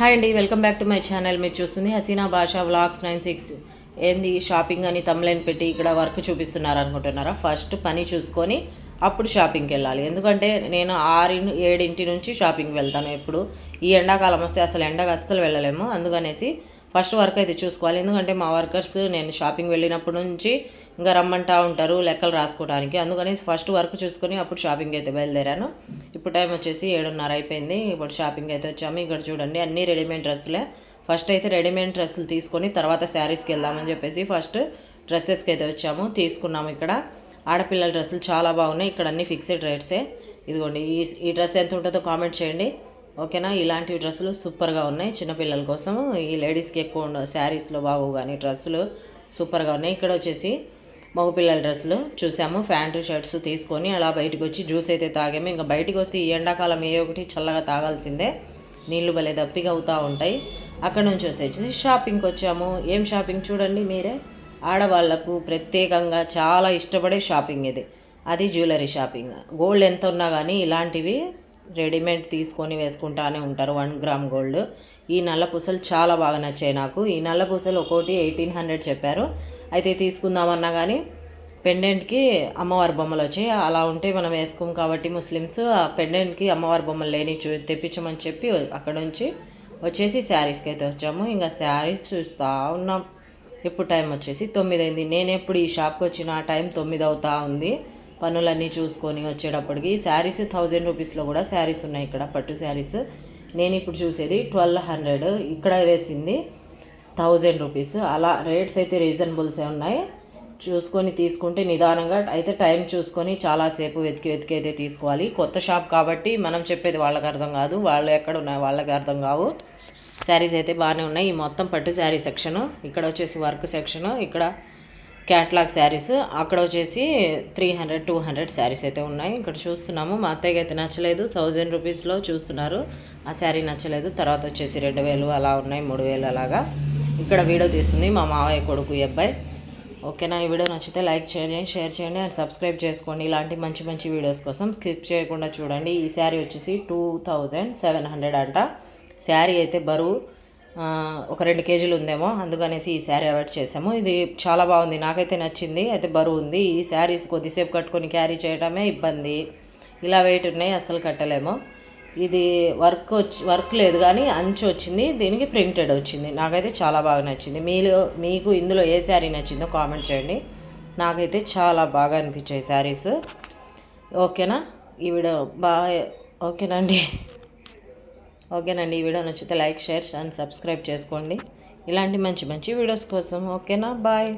Hi అండి welcome back to my channel. మీరు చూస్తుంది Haseena Bhasha vlogs nine six. ఏంది షాపింగ్ అని తమ్లైన్ పెట్టి ఇక్కడ వర్క్ చూపిస్తున్నారు అనుకుంటున్నారా? ఫస్ట్ పని చూసుకొని అప్పుడు షాపింగ్కి వెళ్ళాలి. ఎందుకంటే నేను ఆరు ఏడింటి నుంచి షాపింగ్కి వెళ్తాను ఎప్పుడు. ఈ ఎండాకాలం వస్తే అసలు ఎండగా అస్సలు వెళ్ళలేము. అందుకనేసి ఫస్ట్ వర్క్ అయితే చూసుకోవాలి. ఎందుకంటే మా వర్కర్స్ నేను షాపింగ్ వెళ్ళినప్పటి నుంచి ఇంకా రమ్మంటా ఉంటారు లెక్కలు రాసుకోవడానికి. అందుకని ఫస్ట్ వర్క్ చూసుకొని అప్పుడు షాపింగ్ అయితే బయలుదేరాను. ఇప్పుడు టైం వచ్చేసి ఏడున్నర అయిపోయింది. ఇప్పుడు షాపింగ్ అయితే వచ్చాము. ఇక్కడ చూడండి అన్నీ రెడీమేడ్ డ్రెస్సులే. ఫస్ట్ అయితే రెడీమేడ్ డ్రెస్సులు తీసుకొని తర్వాత శారీస్కి వెళ్దామని చెప్పేసి ఫస్ట్ డ్రెస్సెస్కి అయితే వచ్చాము. తీసుకున్నాము ఇక్కడ. ఆడపిల్లల డ్రెస్సులు చాలా బాగున్నాయి. ఇక్కడ అన్ని ఫిక్స్డ్ రేట్సే. ఇదిగోండి ఈ ఈ డ్రెస్ ఎంత ఉంటుందో కామెంట్ చేయండి. ఓకేనా? ఇలాంటి డ్రెస్సులు సూపర్గా ఉన్నాయి. చిన్నపిల్లల కోసం ఈ లేడీస్కి ఎక్కువ శారీస్లో బాగు కానీ డ్రెస్సులు సూపర్గా ఉన్నాయి. ఇక్కడ వచ్చేసి మగపిల్లల డ్రెస్సులు చూసాము. ప్యాంటు షర్ట్స్ తీసుకొని అలా బయటకు వచ్చి జ్యూస్ అయితే తాగాము. ఇంకా బయటకు వస్తే ఈ ఎండాకాలం ఏ ఒకటి చల్లగా తాగాల్సిందే. నీళ్ళు భలే దప్పిగా అవుతూ ఉంటాయి. అక్కడ నుంచి వచ్చేసి షాపింగ్కి వచ్చాము. ఏం షాపింగ్ చూడండి మీరే? ఆడవాళ్ళకు ప్రత్యేకంగా చాలా ఇష్టపడే షాపింగ్ ఇది. అది జ్యువెలరీ షాపింగ్ గోల్డ్ ఎంత ఉన్నా కానీ ఇలాంటివి రెడీమేడ్ తీసుకొని వేసుకుంటానే ఉంటారు వన్ గ్రామ్ గోల్డ్. ఈ నల్ల పూసలు చాలా బాగా నచ్చాయి నాకు. ఈ నల్ల పూసలు ఒక్కోటి ఎయిటీన్ హండ్రెడ్ చెప్పారు. అయితే తీసుకుందామన్నా కానీ పెండెంట్కి అమ్మవారి బొమ్మలు వచ్చాయి. అలా ఉంటే మనం వేసుకోం కాబట్టి ముస్లిమ్స్ ఆ పెండెంట్కి అమ్మవారి బొమ్మలు లేని చూ తెప్పించమని చెప్పి అక్కడ నుంచి వచ్చేసి శారీస్కి అయితే వచ్చాము. ఇంకా శారీస్ చూస్తూ ఉన్నాం. ఇప్పుడు టైం వచ్చేసి తొమ్మిది అయింది నేను ఎప్పుడు ఈ షాప్కి వచ్చిన టైం తొమ్మిది అవుతా ఉంది. పనులన్నీ చూసుకొని వచ్చేటప్పటికి శారీస్ థౌజండ్ రూపీస్లో కూడా శారీస్ ఉన్నాయి ఇక్కడ పట్టు శారీస్. నేను ఇప్పుడు చూసేది ట్వెల్వ్ హండ్రెడ్. ఇక్కడ వేసింది థౌజండ్ రూపీస్. అలా రేట్స్ అయితే రీజనబుల్సే ఉన్నాయి. చూసుకొని తీసుకుంటే నిదానంగా అయితే టైం చూసుకొని చాలాసేపు వెతికి వెతికి అయితే తీసుకోవాలి. కొత్త షాప్ కాబట్టి మనం చెప్పేది వాళ్ళకి అర్థం కాదు. వాళ్ళు ఎక్కడ ఉన్నాయి వాళ్ళకి అర్థం కావు. శారీస్ అయితే బాగానే ఉన్నాయి. ఈ మొత్తం పట్టు శారీ సెక్షను. ఇక్కడ వచ్చేసి వర్క్ సెక్షను. ఇక్కడ క్యాట్లాగ్ శారీస్ అక్కడ వచ్చేసి three hundred two hundred saris అయితే ఉన్నాయి. ఇక్కడ చూస్తున్నాము. మా అత్తయ్యకి అయితే నచ్చలేదు. థౌజండ్ రూపీస్లో చూస్తున్నారు. ఆ శారీ నచ్చలేదు. తర్వాత వచ్చేసి రెండు వేలు అలా ఉన్నాయి. మూడు వేలు అలాగా. ఇక్కడ వీడియో తీస్తుంది మా మావయ్య కొడుకు ఈ అబ్బాయి. ఓకేనా? ఈ వీడియో నచ్చితే లైక్ చేయండి షేర్ చేయండి అండ్ సబ్స్క్రైబ్ చేసుకోండి. ఇలాంటి మంచి మంచి వీడియోస్ కోసం స్కిప్ చేయకుండా చూడండి. ఈ శారీ వచ్చేసి టూ థౌజండ్ సెవెన్ హండ్రెడ్ అంట. శారీ అయితే బరువు ఒక రెండు కేజీలు ఉందేమో అందుకనేసి ఈ శారీ అవాయిడ్ చేసాము ఇది చాలా బాగుంది నాకైతే నచ్చింది అయితే బరువు ఉంది. ఈ శారీస్ కొద్దిసేపు కట్టుకొని క్యారీ చేయడమే ఇబ్బంది. ఇలా వెయిట్ ఉన్నాయి అస్సలు కట్టలేము. ఇది వర్క్ వచ్చి వర్క్ లేదు కానీ అంచు వచ్చింది దీనికి ప్రింటెడ్ వచ్చింది. నాకైతే చాలా బాగా నచ్చింది. మీలో మీకు ఇందులో ఏ శారీ నచ్చిందో కామెంట్ చేయండి. నాకైతే చాలా బాగా అనిపించాయి శారీస్. ఓకేనా? ఈ వీడియో బాగా ఓకేనండి ఓకేనండి ఈ వీడియో నచ్చితే లైక్ షేర్ అండ్ సబ్స్క్రైబ్ చేసుకోండి. ఇలాంటి మంచి మంచి వీడియోస్ కోసం ఓకేనా? బాయ్.